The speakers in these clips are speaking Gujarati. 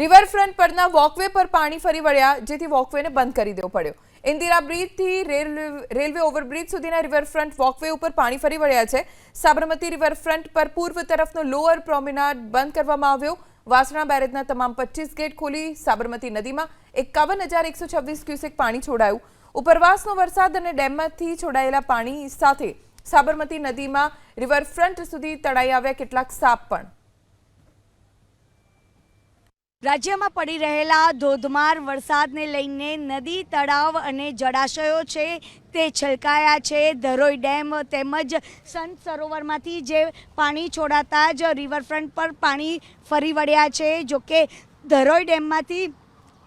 રિવરફ્રન્ટ પરના વોકવે પર પાણી ફરી વળ્યા, જેથી વોકવેને બંધ કરી દેવો પડ્યો. ઇન્દિરા બ્રિજથી રેલવે રેલવે ઓવરબ્રિજ સુધીના રિવરફ્રન્ટ વોકવે ઉપર પાણી ફરી વળ્યા છે. સાબરમતી રિવરફ્રન્ટ પર પૂર્વ તરફનો લોઅર પ્રોમિનાડ બંધ કરવામાં આવ્યો. વાસણા બેરેજના તમામ પચીસ ગેટ ખોલી સાબરમતી નદીમાં એકાવન હજાર એકસો છવ્વીસ ક્યુસેક પાણી છોડાયું. ઉપરવાસનો વરસાદ અને ડેમમાંથી છોડાયેલા પાણી સાથે સાબરમતી નદીમાં રિવરફ્રન્ટ સુધી તળાઈ આવ્યા કેટલાક સાપ પણ. રાજ્યમાં પડી રહેલા ધોધમાર વરસાદને લઈને નદી, તળાવ અને જળાશયો છે તે છલકાયા છે. ધરોઈ ડેમ તેમજ સંત સરોવરમાંથી જે પાણી છોડાતા જ રિવરફ્રન્ટ પર પાણી ફરી વળ્યા છે. જોકે ધરોઈ ડેમમાંથી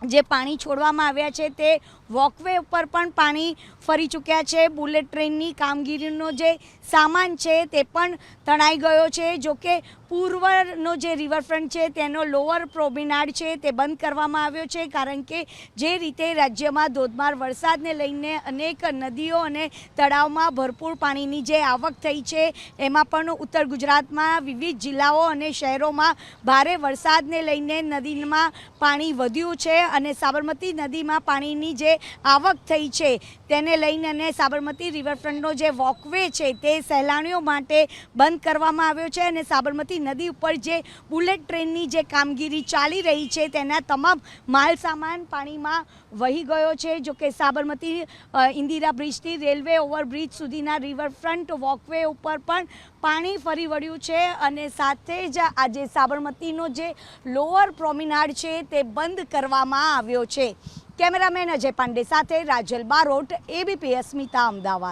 જે પાણી છોડવામાં આવ્યા છે તે વોકવે ઉપર પણ પાણી ફરી ચૂક્યા છે. બુલેટ ટ્રેનની કામગીરીનો જે સામાન છે તે પણ તણાઈ ગયો છે. જોકે પૂર્વનો જે રિવરફ્રન્ટ છે તેનો લોઅર પ્રોમિનાડ છે તે બંધ કરવામાં આવ્યો છે. કારણ કે જે રીતે રાજ્યમાં ધોધમાર વરસાદને લઈને અનેક નદીઓ અને તળાવમાં ભરપૂર પાણીની જે આવક થઈ છે, એમાં પણ ઉત્તર ગુજરાતમાં વિવિધ જિલ્લાઓ અને શહેરોમાં ભારે વરસાદને લઈને નદીમાં પાણી વધ્યું છે. અને સાબરમતી નદીમાં પાણીની જે આવક થઈ છે, તેને લઈને અને સાબરમતી રિવરફ્રન્ટનો જે વોકવે છે, તે સહેલાણીઓ માટે બંધ કરવામાં આવ્યો છે અને સાબરમતી નદી ઉપર જે બુલેટ ટ્રેનની જે કામગીરી ચાલી રહી છે, તેના તમામ માલ સામાન પાણીમાં વહી ગયો છે. જો કે સાબરમતી ઇન્દિરા બ્રિજથી રેલવે ઓવરબ્રિજ સુધીના રિવરફ્રન્ટ વોકવે ઉપર પણ પાણી ફરી વળ્યું છે અને સાથે જ આજે સાબરમતીનો જે લોઅર પ્રોમિનાડ છે, તે બંધ કરવામાં આવ્યો છે. કેમેરામેન અજય પાંડે સાથે રાજલ બારોટ એબીપી અસ્મિતા અમદાવાદ.